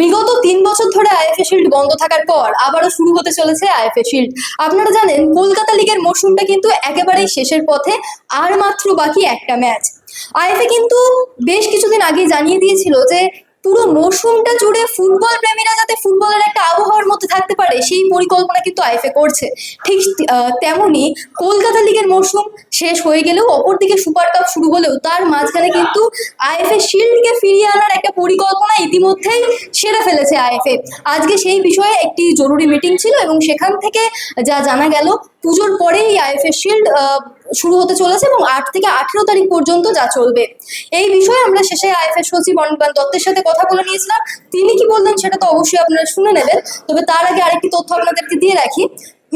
বিগত তিন বছর ধরে আইএফএ শিল্ড বন্ধ থাকার পর আবারও শুরু হতে চলেছে আইএফএ শিল্ড আপনারা জানেন, কলকাতা লিগের মরশুমটা কিন্তু একেবারেই শেষের পথে, আর মাত্র বাকি একটা ম্যাচ আইএফএ কিন্তু বেশ কিছুদিন আগে জানিয়ে দিয়েছিল যে পুরো মরশুমটা জুড়ে ফুটবল প্রেমীরা যাতে ফুটবলের একটা আবহাওয়ার মধ্যে থাকতে পারে, সেই পরিকল্পনা কিন্তু আইএফএ করছে। ঠিক তেমনি কলকাতা লিগের মরশুম শেষ হয়ে গেলেও অপরদিকে সুপার কাপ শুরু হলেও তার মাঝখানে কিন্তু আইএফএ শিল্ডকে ফিরিয়ে আনার একটা পরিকল্পনা ইতিমধ্যেই সেরে ফেলেছে আইএফএ। আজকে সেই বিষয়ে একটি জরুরি মিটিং ছিল এবং সেখান থেকে যা জানা গেল, পুজোর পরেই আইএফএ শিল্ড শুরু হতে চলেছে এবং আট থেকে আঠেরো তারিখ পর্যন্ত যা চলবে। এই বিষয়ে আমরা শেষে আইএফএ সচিব অনির্বাণ দত্তের সাথে কথা বলে নিয়েছিলাম। তিনি কি বললেন সেটা তো অবশ্যই আপনারা শুনে নেবেন। তবে তার আগে আরেকটি তথ্য আপনাদেরকে দিয়ে রাখি।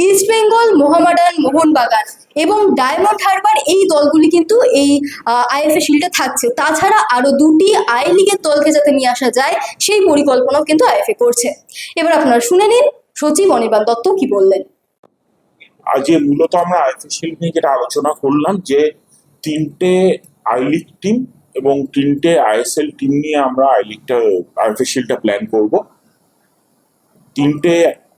ইস্ট বেঙ্গল মোহামেডান মোহনবাগান এবং ডায়মন্ড হারবার এই দলগুলি কিন্তু এই আইএফএ শিল্ডে থাকছে। তাছাড়া আরও দুটি আই লিগের দলকে যাতে নিয়ে আসা যায়, সেই পরিকল্পনাও কিন্তু আইএফএ করছে। এবার আপনারা শুনে নিন, সচিব অনির্বাণ দত্ত কি বললেন। আজকে মূলত আমরা আইএফএ শিল্ড নিয়ে যেটা আলোচনা করলাম যে তিনটে আই লিগ টিম এবং তিনটে আইএসএল টিম নিয়ে আমরা আই লিগটা আইএফএ প্ল্যান করব। তিনটে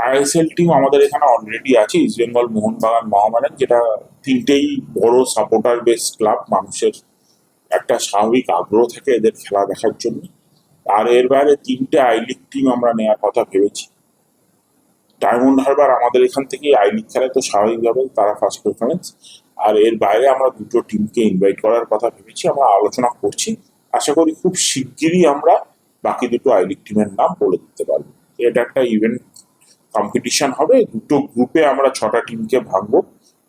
আইএসএল টিম আমাদের এখানে অলরেডি আছে ইস্ট বেঙ্গল মোহনবাগান মহামারান যেটা তিনটেই বড় সাপোর্টার বেস ক্লাব মানুষের একটা স্বাভাবিক আগ্রহ থাকে এদের খেলা দেখার জন্য। আর এর বাইরে তিনটে আই লিগ টিম আমরা নেওয়ার কথা ভেবেছি। ডায়মন্ড হারবার আমাদের এখান থেকে আই লিগ খেলায় তো স্বাভাবিকভাবে তারা ফার্স্ট প্রেফারেন্স আর এর বাইরে আমরা দুটো টিমকে ইনভাইট করার কথা ভেবেছি, আমরা আলোচনা করছি। আশা করি খুব শিগগিরই আমরা বাকি দুটো আই লিগ টিমের নাম বলে দিতে পারব। এটা একটা ইভেন্ট কম্পিটিশন হবে, দুটো গ্রুপে আমরা ছটা টিমকে ভাঙবো।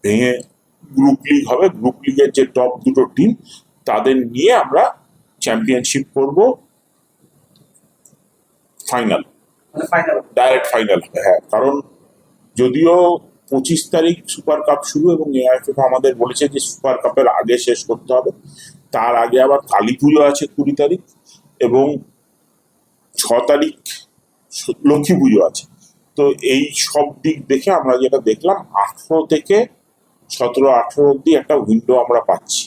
ভেঙে গ্রুপ লিগ হবে গ্রুপ লিগের যে টপ দুটো টিম তাদের নিয়ে আমরা চ্যাম্পিয়নশিপ করব। ফাইনাল ডাইরেক্ট ফাইনাল হবে হ্যাঁ। কারণ যদিও পঁচিশ তারিখ সুপার কাপ শুরু এবং এআইএফএফ আমাদের বলেছে যে সুপার কাপের আগে শেষ করতে হবে। তার আগে আবার কালী পুজো আছে কুড়ি তারিখ এবং ছ তারিখ লক্ষ্মী পুজো আছে। তো এই সব দিক দেখে আমরা যেটা দেখলাম আঠেরো থেকে সতেরো আঠেরো অব্দি একটা উইন্ডো আমরা পাচ্ছি।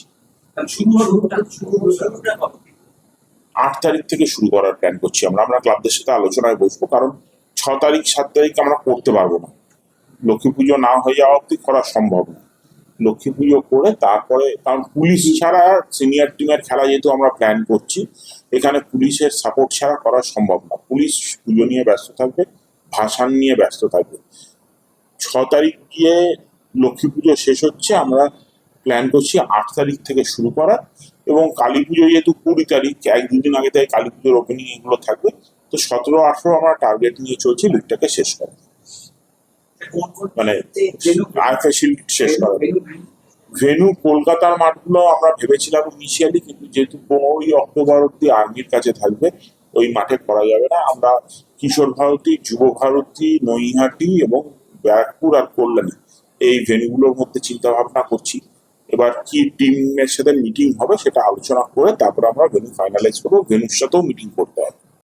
আট তারিখ থেকে শুরু করার প্ল্যান করছি আমরা। আমরা ক্লাবদের সাথে আলোচনায় বসবো, কারণ ছ তারিখ, সাত তারিখ আমরা করতে পারব না। লক্ষ্মী পুজো না হয়ে যাওয়া অব্দি করা সম্ভব না। লক্ষ্মী পুজো করে তারপরে, কারণ পুলিশ ছাড়া সিনিয়র টিমের খেলা যেহেতু আমরা প্ল্যান করছি, এখানে পুলিশের সাপোর্ট ছাড়া করা সম্ভব না। পুলিশ পুজো নিয়ে ব্যস্ত থাকবে, ভাসান নিয়ে ব্যস্ত থাকবে। ছ তারিখ গিয়ে লক্ষ্মী পুজো শেষ হচ্ছে, আমরা প্ল্যান করছি আট তারিখ থেকে শুরু করা এবং কালী পুজো যেহেতু কুড়ি তারিখ, এক দুদিন আগে তাই কালী পুজোর ওপেনিং এগুলো থাকবে। তো সতেরো, আঠেরো আমরা টার্গেট নিয়ে চলছি লিগটাকে শেষ করা মানে শেষ করা ভেনু কলকাতার মাঠগুলো আমরা ভেবেছিলাম ইনিশিয়ালি কিন্তু যেহেতু পনেরোই অক্টোবর অব্দি আর্মির কাছে থাকবে, ওই মাঠে করা যাবে না। আমরা কিশোর ভারতী, যুব ভারতী, নৈহাটি এবং ব্যারাকপুর আর কল্যাণী এই ভেনুগুলোর মধ্যে চিন্তা ভাবনা করছি। এবার কি টিমের সাথে মিটিং হবে সেটা আলোচনা করে তারপর আমরা ভেনু ফাইনালাইজ করব। ভেনুর সাথেও মিটিং করতে হবে।